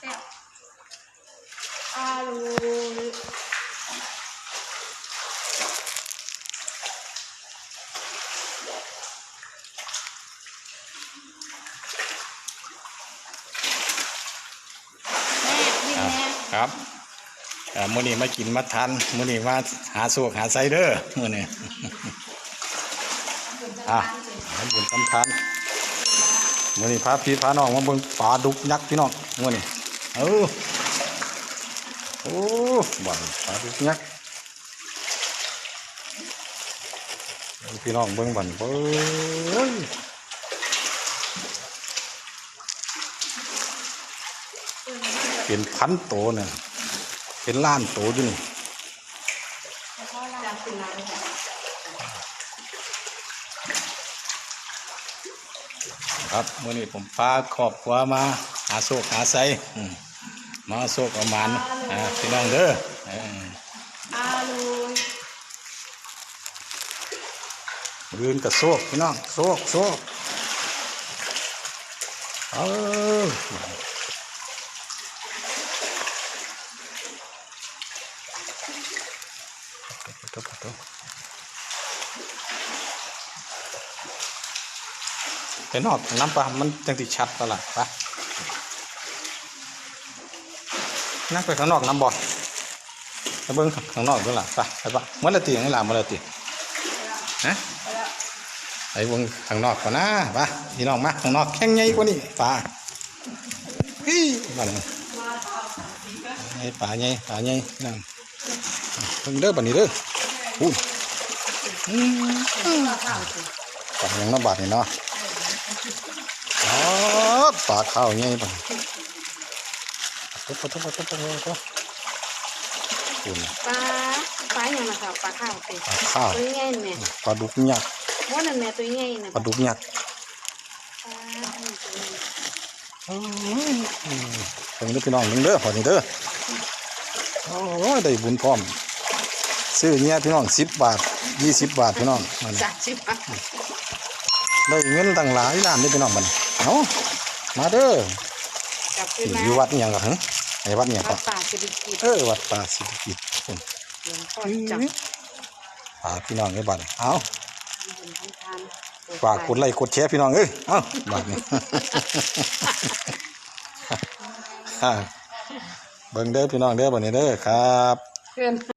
แซ่บอาลูแม่วิ่งอะแม่ครับอ่ามื้อนี้มากินมาทานมื้อนี้มาหาสวกหาไซเดอร์มื้อนี้อะให้บุญทำทาน มื้อนี้พาพี่พาน้องมาเบิ่งปลาดุกยักษ์พี่น้องมื้อนี้เออโอ้บ่อนปลาดุกยักษ์พี่น้องเบิ่งบ่อนเบิ่งเป็นพันโตเนี่ยเป็นล้านโตอยู่นี่จากสินาน ค่ะครับมื่อนี้ผมพาครอบครัวมา หาโศกหาไซอืมมาโศกประมาณอ่าพี่น้องเด้อเอออาลูยืนกับโศกพี่น้องโศกโศกเออ ไปนอกน้ำปลามันจังติชัดปะล่ะปะนักไปข้างนอกน้ำบ่อไปเบิ้งข้างนอกด้วยล่ะไปไปปะเมื่อไรตีอย่างนี้ล่ะเมื่อไรตีฮะไปเบิ้งข้างนอกก่อนนะปะพี่น้องมาข้างนอกแข็งใหญ่กว่านี้ปลาเฮ้ยมาเลยไอ้ปลาใหญ่ปลาใหญ่นั่นเพิ่งเด้อบันนี้เด้ออู้อืมปลาอย่างน้ำบาดนี่เนาะ อ๋อปลาข้าวใหญ่ปะตุ๊บตุ๊บตุ๊บตุ๊บตุ๊บตุ๊บคุณปลาปลาอย่างนะคะปลาข้าวเป็นปลาข้าวตัวใหญ่แม่ปลาดุกยักษ์ว่านั่นแม่ตัวใหญ่นะปลาดุกยักษ์ปลาตัวใหญ่อืมเพิ่งเด้อพี่น้องเพิ่งเด้อขอนี่เด้อโอ้ยได้บุญพร้อม ซื้อเนี่ยพี่น้องสิบบาทยี่สิบบาทพี่น้องมันสามสิบบาท ได้เงินตั้งหลายล้านนี่พี่น้องมันเอามาเด้อกลับขึ้นมาอยู่วัดอิหยังกันไอ้วัดเนี่ยวัก็ดป่าสิริกิตเออวัดป่าสิริกิตผมหลวงพ่อจับพาพี่น้องไอ้บัดเอาบุญทำทานฝากกดไลค์กดแชร์พี่น้องเอ้ยเอาบัดนี้อ่าเบิ่งเด้อพี่น้องเด้อบัดนี้เด้อครับ เพื่อน